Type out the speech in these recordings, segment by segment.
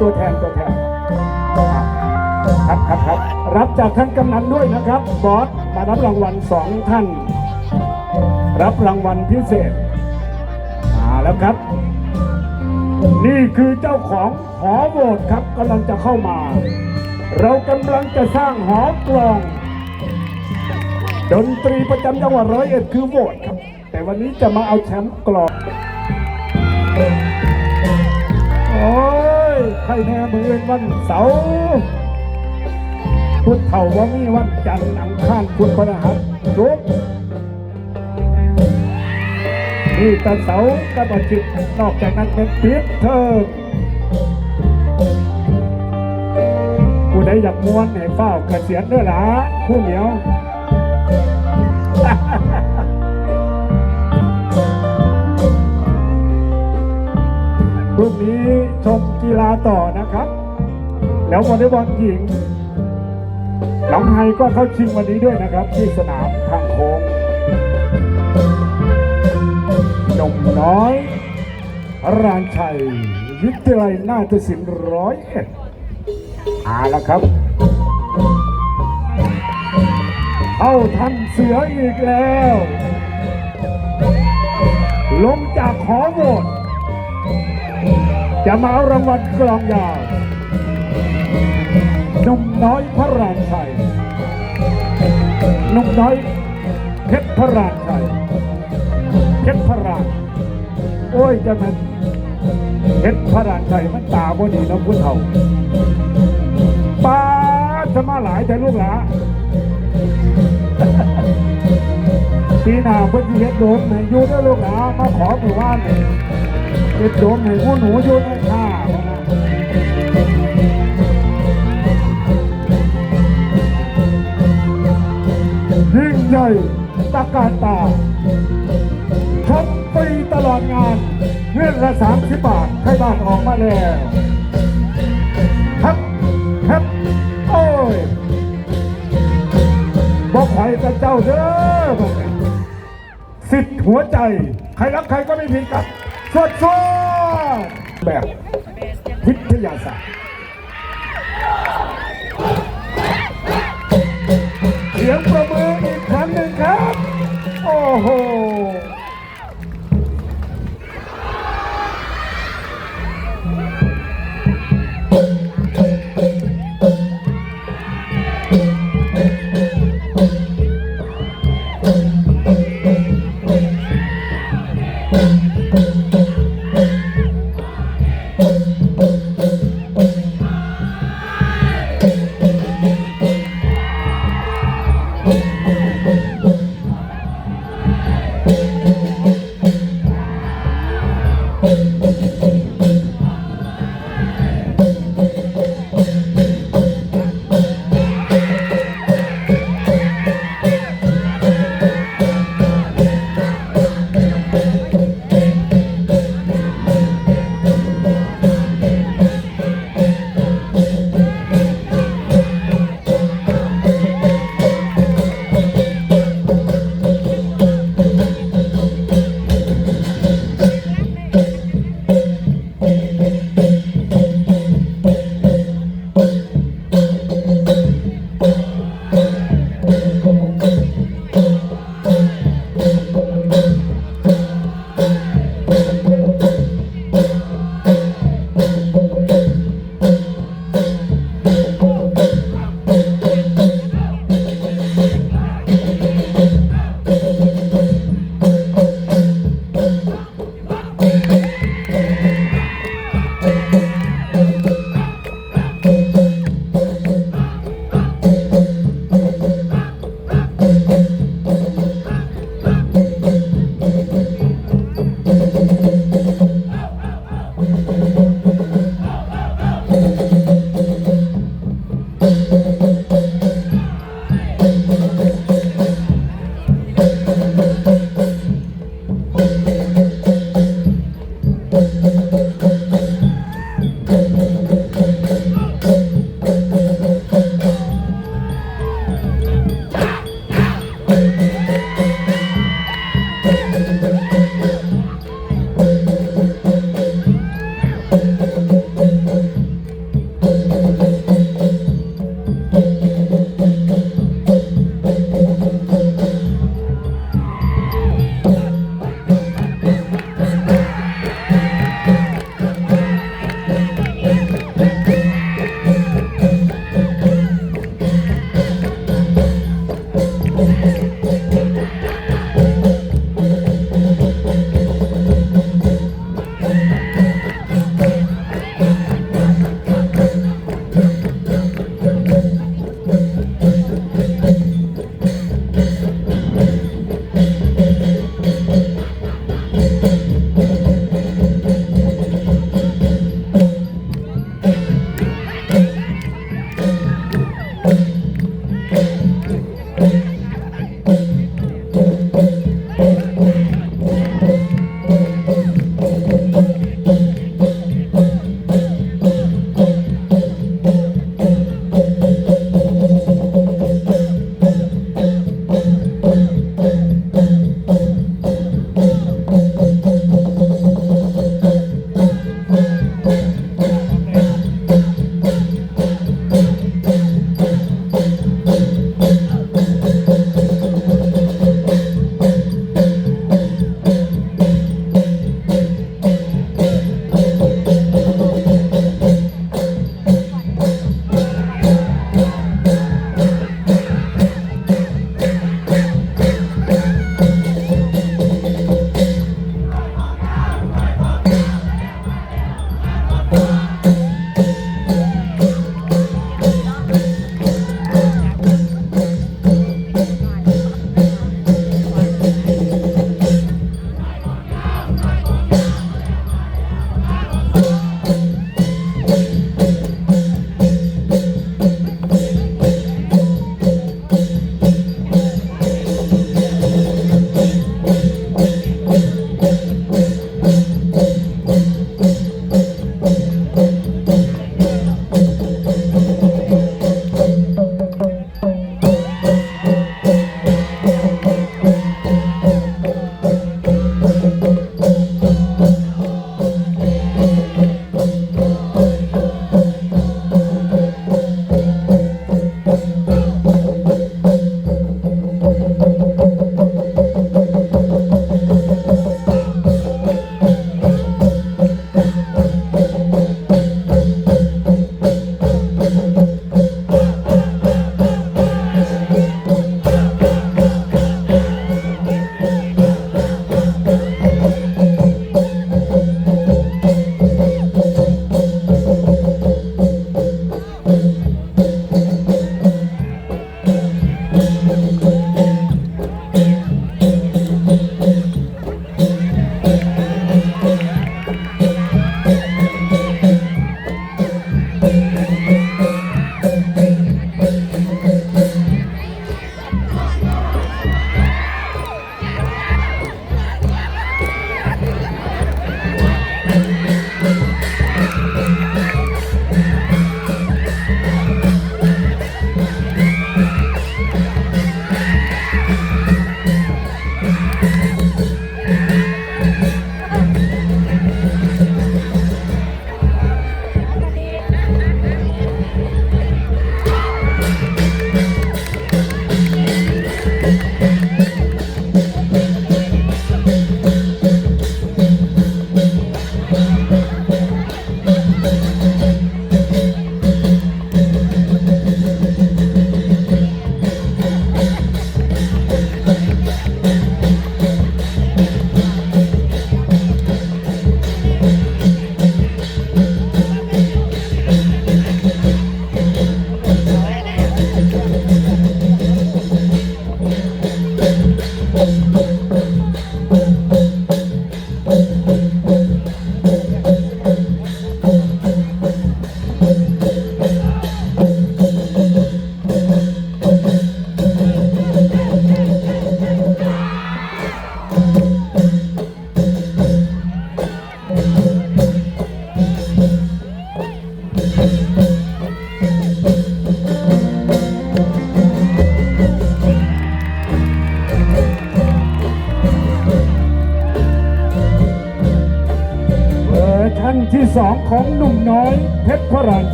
ตัวแทนตัวแทนครับครับครับรับจากท่านกำนันด้วยนะครับบอสมารับรางวัลสองท่าน รับรางวัลพิเศษมาแล้วครับ นี่คือเจ้าของหอโหวตครับกำลังจะเข้ามา เรากำลังจะสร้างหอกลอง ดนตรีประจำจังหวัดร้อยเอ็ดคือโหวตครับ แต่วันนี้จะมาเอาแชมป์กลองโอ้ ครแน่มืออื่นวันเสาร์พุทธเถาว่ามีวันจันทร์อังคารพุธพฤหัสศุกร์นี่ตะเสาร์กับอาทิตนอกจากนั้นเป็นปิดเทอผู้ใดอยากม้วนให้เฝ้าเกษียณเด้อหล่ะผู้เหนียว ชมกีฬาต่อนะครับ แล้ววอลเลย์บอลหญิงน้องไฮก็เข้าชิงวันนี้ด้วยนะครับ ที่สนามทางโค้งนมน้อยรานชัย วิทยาลัยนาฏศิลป์ร้อยเอ็ดอาละครับ เข้าทันเสืออีกแล้ว ลงจากหอโหวต จะมาเอารางวัลกลองยาวนุ่มน้อยพระรามชัยนุ่มน้อยเพชรพระรามชัยเพชรพระรามโอ้ยจะมันเพชรพระรามชัยมันตาบ่ดีน้องผู้เฒ่าป้าจะมาหลายแต่ลูกหลาปีหน้าเพิ่นสิเฮ็ดโดมให้อยู่ด้อลูกหลามาขอหมู่บ้านนี่ เด็ดโดมให้ผู้หนูอยู่ในข้ายิ่งใหญ่ตะการตาชมฟรีตลอดงานเงื่อนละสามสิบบาทใครบ้านออกมาแล้วครับครับโอ้ยบอกใครกับเจ้าเด้อสิทธิ์หัวใจ ใครรักใครก็ไม่ผิดกับ สุดสวดแบบวิทยาศาสตร์เสียงประมืออีกครั้งหนึ่งครับ โอ้โห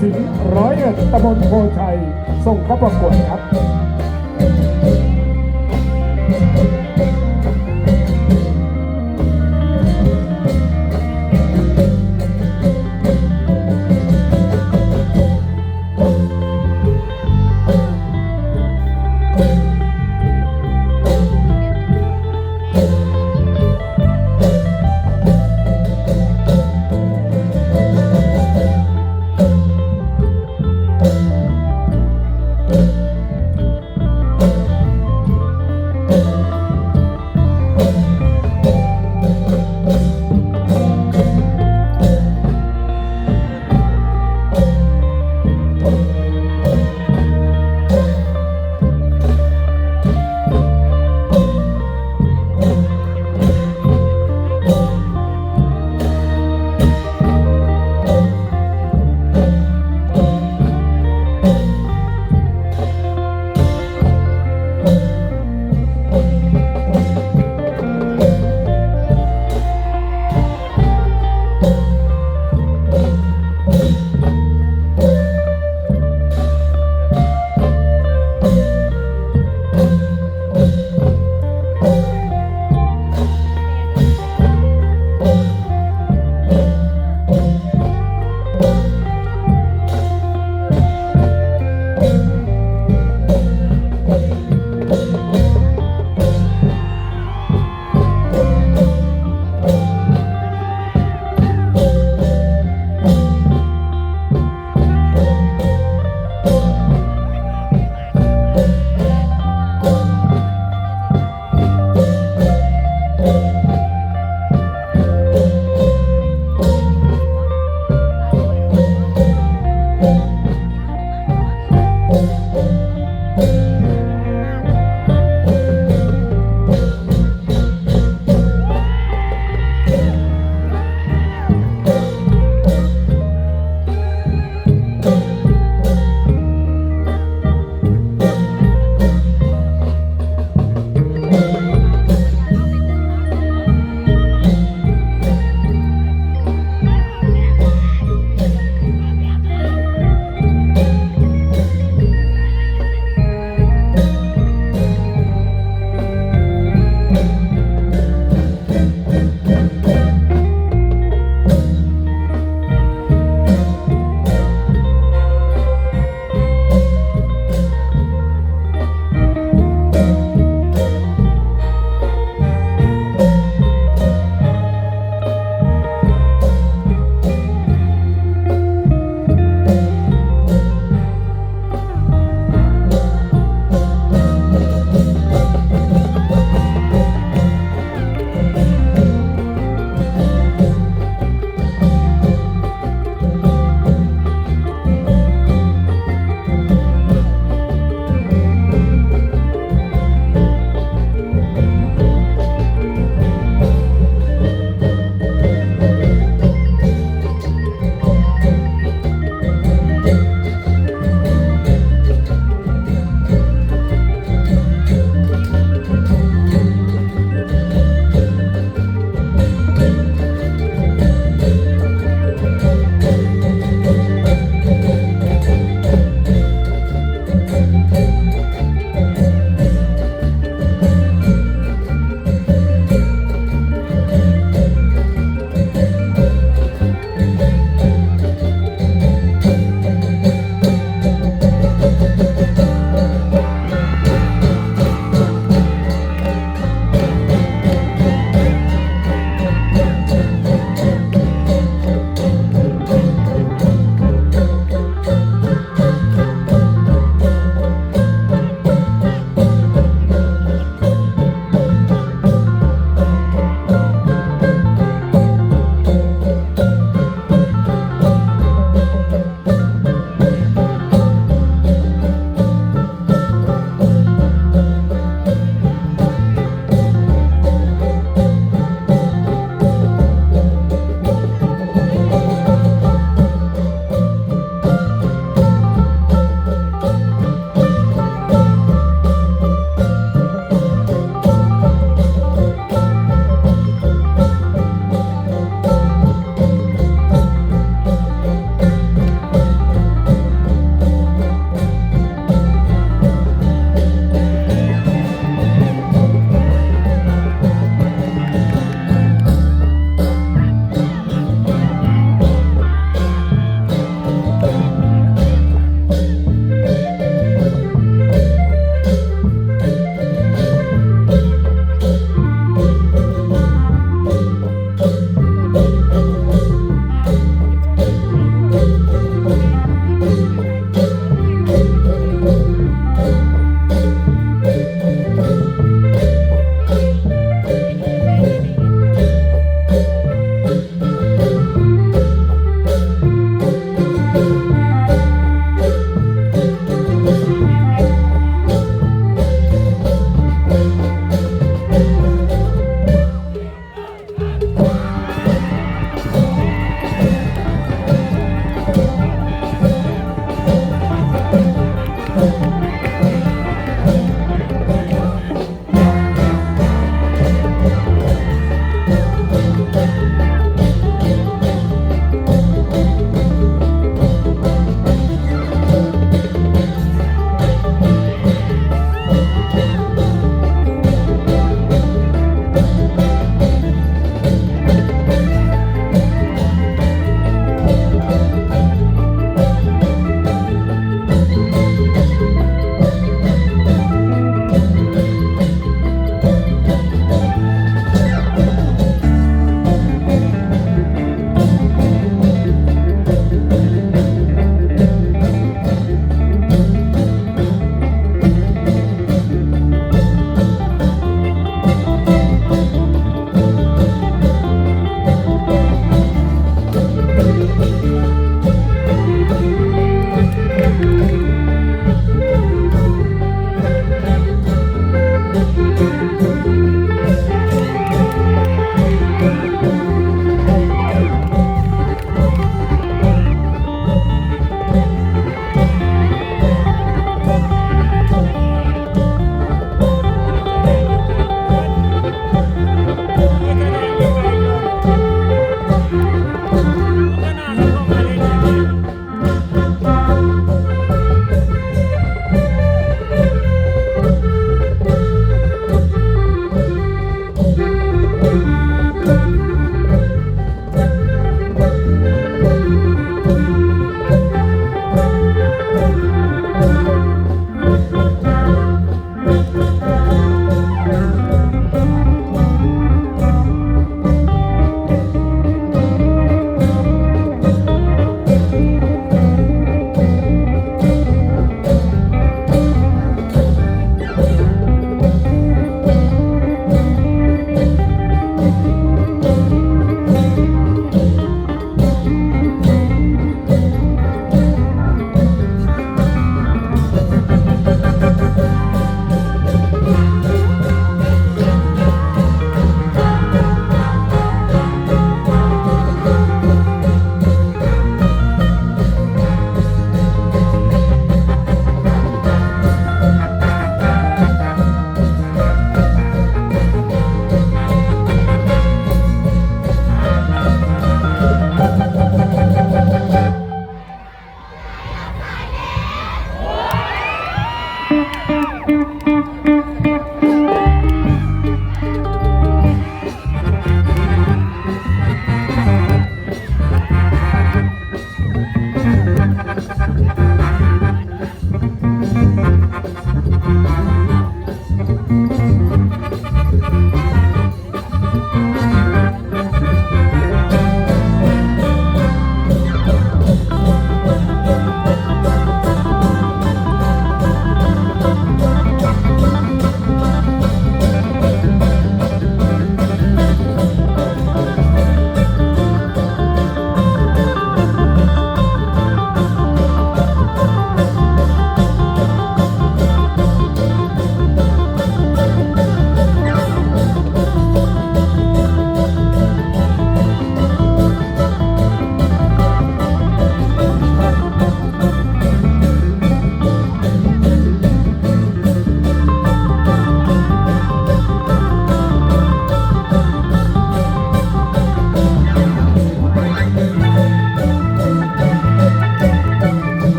สินาฏศิลป์ร้อยเอ็ดตำบลโพชัยส่งเข้าประกวดครับ